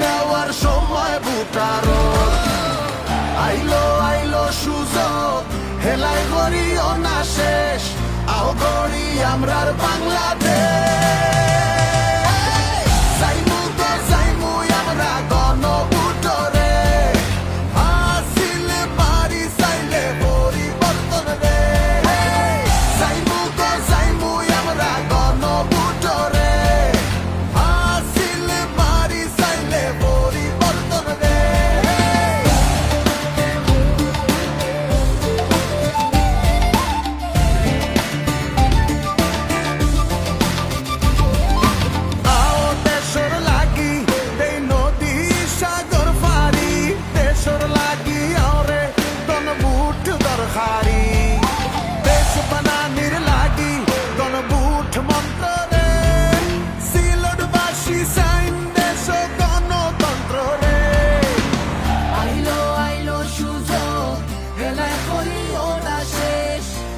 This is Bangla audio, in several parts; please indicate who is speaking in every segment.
Speaker 1: নেওয়ার সময় বুটার আইলো আইলো সুযোগ হেলাই গড়িও না শেষ। আও গড়ি আমরার বাংলাদেশ।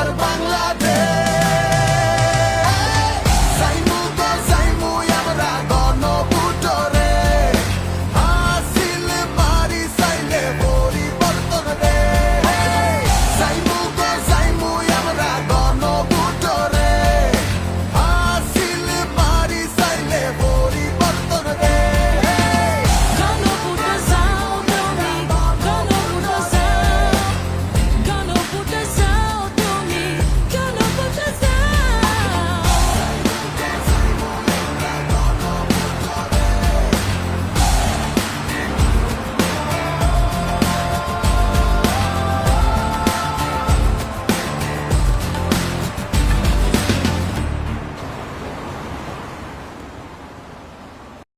Speaker 2: I'm not Bangladesh.